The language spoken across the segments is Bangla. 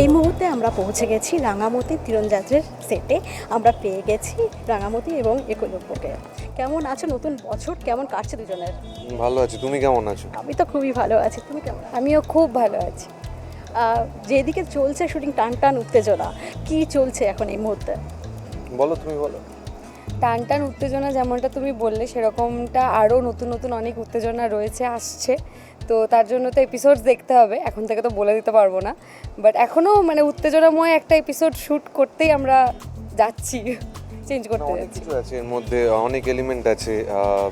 এই মুহূর্তে আমরা পৌঁছে গেছি রাঙামতি তীরণযাত্রের সেটে আমরা পেয়ে গেছি রাঙামতি এবং একলব্যকে। কেমন আছো? নতুন বছর? কেমন কাটছে দুজনের? ভালো আছি। তুমি কেমন আছো? আমি তো খুবই ভালো আছি। তুমি কেমন? আমিও খুব ভালো আছি। যেদিকে চলছে শুটিং টান টান উত্তেজনা। কি চলছে এখন এই মুহূর্তে? বলো তুমি বলো। টান টান উত্তেজনা যেমনটা তুমি বললে সেরকমটা আরও নতুন নতুন অনেক উত্তেজনা রয়েছে আসছে। তো তার জন্য তো এপিসোডস দেখতে হবে এখন থেকে তো বলে দিতে পারব না। বাট এখনও মানে উত্তেজনাময় একটা এপিসোড শ্যুট করতেই আমরা যাচ্ছি চেঞ্জ করতে অনেক যাচ্ছি। কিছু আছে এর মধ্যে অনেক এলিমেন্ট আছে আহ,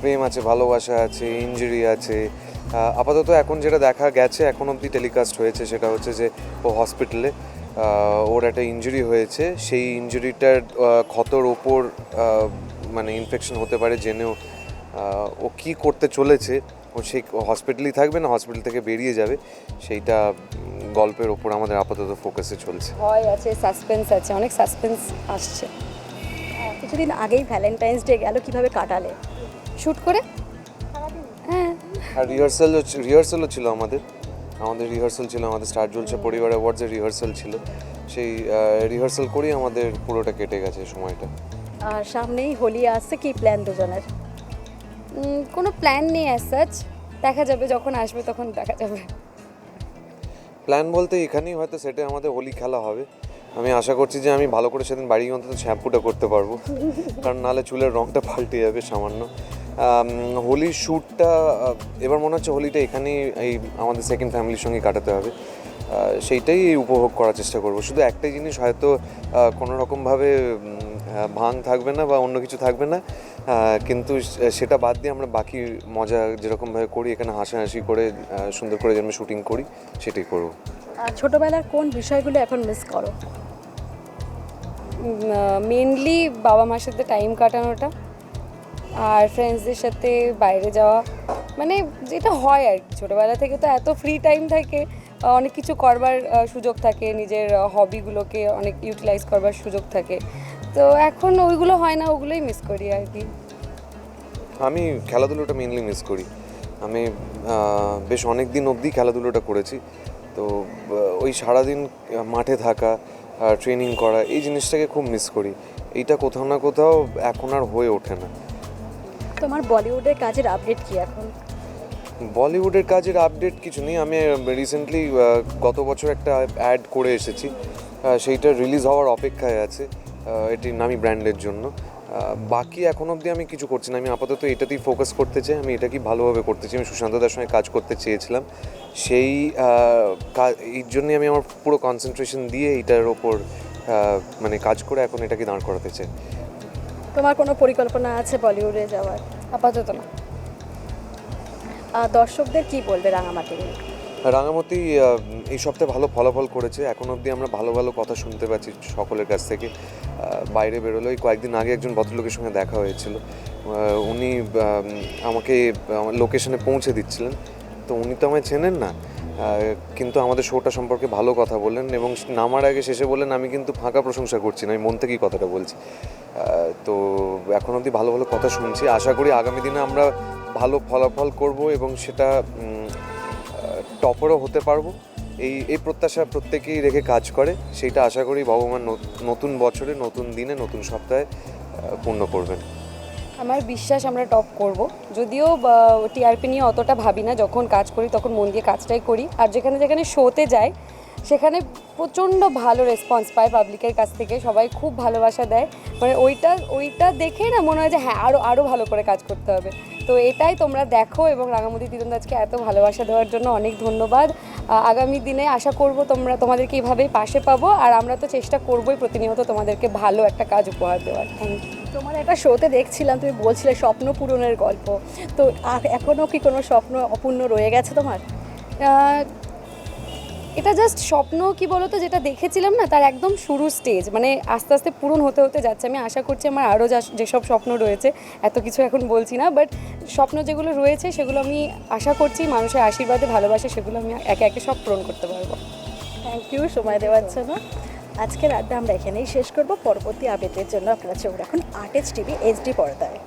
প্রেম আছে ভালোবাসা আছে ইঞ্জুরি আছে। আহ, আপাতত এখন যেটা দেখা গেছে এখন অবধি টেলিকাস্ট হয়েছে সেটা হচ্ছে যে ও হসপিটালে ওর একটা ইঞ্জুরি হয়েছে। সেই ইঞ্জুরিটার ক্ষতর ওপর আহ, মানে ইনফেকশন হতে পারে জেনেও আহ, ও কি করতে চলেছে সেই হসপিটালই থাকবে না হসপিটাল থেকে বেরিয়ে যাবে। সেইটা গল্পের ওপর আমাদের আপাতত ফোকাসে চলছে। ভয় আছে সাসপেন্স আছে অনেক সাসপেন্স আসছে। কিছুদিন আগেই ভ্যালেন্টাইন্স ডে গেল কীভাবে কাটালে? শ্যুট করে? হ্যাঁ। আর রিহার্সাল রিহার্সালও ছিল আমাদের। আমাদের রিহার্সাল ছিল আমাদের স্টার জলসা পরিবার অ্যাওয়ার্ডসের রিহার্সাল ছিল। সেই রিহার্সাল করেই আমাদের পুরোটা কেটে গেছে সময়টা। আর সামনেই হোলি আসছে কি প্ল্যান দুজনের? কোনো প্ল্যান নেই অ্যাজ সাচ দেখা যাবে যখন আসবে তখন দেখা যাবে। প্ল্যান বলতে এখানেই হয়তো সেটে আমাদের হোলি খেলা হবে। আমি আশা করছি যে আমি ভালো করে সেদিন বাড়ি গিয়ে অন্তত শ্যাম্পুটা করতে পারব। কারণ নাহলে চুলের রঙটা পাল্টে যাবে সামান্য। হোলির শ্যুটটা এবার মনে হচ্ছে হোলিটা এখানেই এই আমাদের সেকেন্ড ফ্যামিলির সঙ্গে কাটাতে হবে। সেইটাই উপভোগ করার চেষ্টা করব। শুধু একটাই জিনিস হয়তো কোনো রকমভাবে আহ, ভাঙ থাকবে না বা অন্য কিছু থাকবে না। কিন্তু সেটা বাদ দিয়ে আমরা বাকি মজা যেরকমভাবে করি এখানে হাসাহাসি করে সুন্দর করে যেন শুটিং করি সেটাই করব। ছোটবেলার কোন বিষয়গুলো এখন মিস করো? মেনলি বাবা মার সাথে টাইম কাটানোটা আর ফ্রেন্ডসদের সাথে বাইরে যাওয়া। মানে যেটা হয় আর কি ছোটোবেলা থেকে তো এত ফ্রি টাইম থাকে অনেক কিছু করবার সুযোগ থাকে। নিজের হবিগুলোকে অনেক ইউটিলাইজ করবার সুযোগ থাকে। তো এখন ওইগুলো হয় না ওগুলোই মিস করি আর কি। আমি খেলাধুলোটা মেনলি মিস করি। আমি বেশ অনেক দিন অবধি খেলাধুলোটা করেছি। তো ওই সারাদিন মাঠে থাকা ট্রেনিং করা এই জিনিসটাকে খুব মিস করি। এইটা কোথাও না কোথাও এখন আর হয়ে ওঠে না। তোমার বলিউডের কাজের আপডেট কি এখন? বলিউডের কাজের আপডেট কিছু নেই। আমি রিসেন্টলি গত বছর একটা অ্যাড করে এসেছি। সেইটা রিলিজ হওয়ার অপেক্ষায় আছে। আহ, এটি নামি ব্র্যান্ডের জন্য। বাকি এখন অবধি আমি কিছু করছি না। আমি আপাতত এটাতেই ফোকাস করতে চাই। আমি এটা কি ভালোভাবে করতে চাই। আমি সুশান্ত দার সঙ্গে কাজ করতে চেয়েছিলাম। সেই এই জন্যই আমি আমার পুরো কনসেন্ট্রেশন দিয়ে এটার ওপর মানে কাজ করে এখন এটাকে দাঁড় করাতে চাই। তোমার কোনো পরিকল্পনা আছে বলিউডে যাওয়ার? আপাতত না। দর্শকদের কি বলবে রাঙামাটি নিয়ে? রাঙামতি এই সপ্তাহে ভালো ফলাফল করেছে। এখন অবধি আমরা ভালো ভালো কথা শুনতে পাচ্ছি সকলের কাছ থেকে। বাইরে বেরোলো এই কয়েকদিন আগে একজন ভদ্রলোকের সঙ্গে দেখা হয়েছিল। উনি আমাকে লোকেশনে পৌঁছে দিচ্ছিলেন। তো উনি তো আমায় চেনেন না। কিন্তু আমাদের শোটা সম্পর্কে ভালো কথা বললেন এবং নামার আগে শেষে বললেন, আমি কিন্তু ফাঁকা প্রশংসা করছি না, আমি মন থেকেই কথাটা বলছি। তো এখন অবধি ভালো ভালো কথা শুনছি। আশা করি আগামী দিনে আমরা ভালো ফলাফল করব এবং সেটা টপারও হতে পারব। এই এই প্রত্যাশা প্রত্যেকেই রেখে কাজ করে। সেইটা আশা করি ভগবান নতুন বছরে, নতুন দিনে, নতুন সপ্তাহে পূর্ণ করবেন। আমার বিশ্বাস আমরা টপ করব। যদিও টিআরপি নিয়ে অতটা ভাবি না, যখন কাজ করি তখন মন দিয়ে কাজটাই করি। আর যেখানে যেখানে শোতে যাই, সেখানে প্রচণ্ড ভালো রেসপন্স পায় পাবলিকের কাছ থেকে। সবাই খুব ভালোবাসা দেয়। মানে ওইটা ওইটা দেখে না মনে হয় যে হ্যাঁ আরও আরও ভালো করে কাজ করতে হবে। তো এটাই তোমরা দেখো এবং রাঙামতি তীরন্দাজকে এত ভালোবাসা দেওয়ার জন্য অনেক ধন্যবাদ। আগামী দিনে আশা করব তোমরা তোমাদেরকে এইভাবেই পাশে পাবো আর আমরা তো চেষ্টা করবোই প্রতিনিয়ত তোমাদেরকে ভালো একটা কাজ উপহার দেওয়ার। থ্যাংক ইউ তোমার একটা শোতে দেখছিলাম তুমি বলছিলে স্বপ্ন পূরণের গল্প। তো এখনও কি কোনো স্বপ্ন অপূর্ণ রয়ে গেছে তোমার? এটা জাস্ট স্বপ্ন কি বলতো, যেটা দেখেছিলাম না, তার একদম শুরু স্টেজ মানে আস্তে আস্তে পূরণ হতে হতে যাচ্ছে। আমি আশা করছি আমার আরও যা যেসব স্বপ্ন রয়েছে, এত কিছু এখন বলছি না বাট স্বপ্ন যেগুলো রয়েছে, সেগুলো আমি আশা করছি মানুষের আশীর্বাদে, ভালোবাসে, সেগুলো আমি একে একে সব পূরণ করতে পারব। থ্যাংক ইউ সময় দেওয়ার জন্য। আজকের আড্ডা আমরা এখানেই শেষ করব। পরবর্তী আপডেটের জন্য আপনারা চোখ রাখুন আর্টেজ টিভি এইচডি পর্দায়।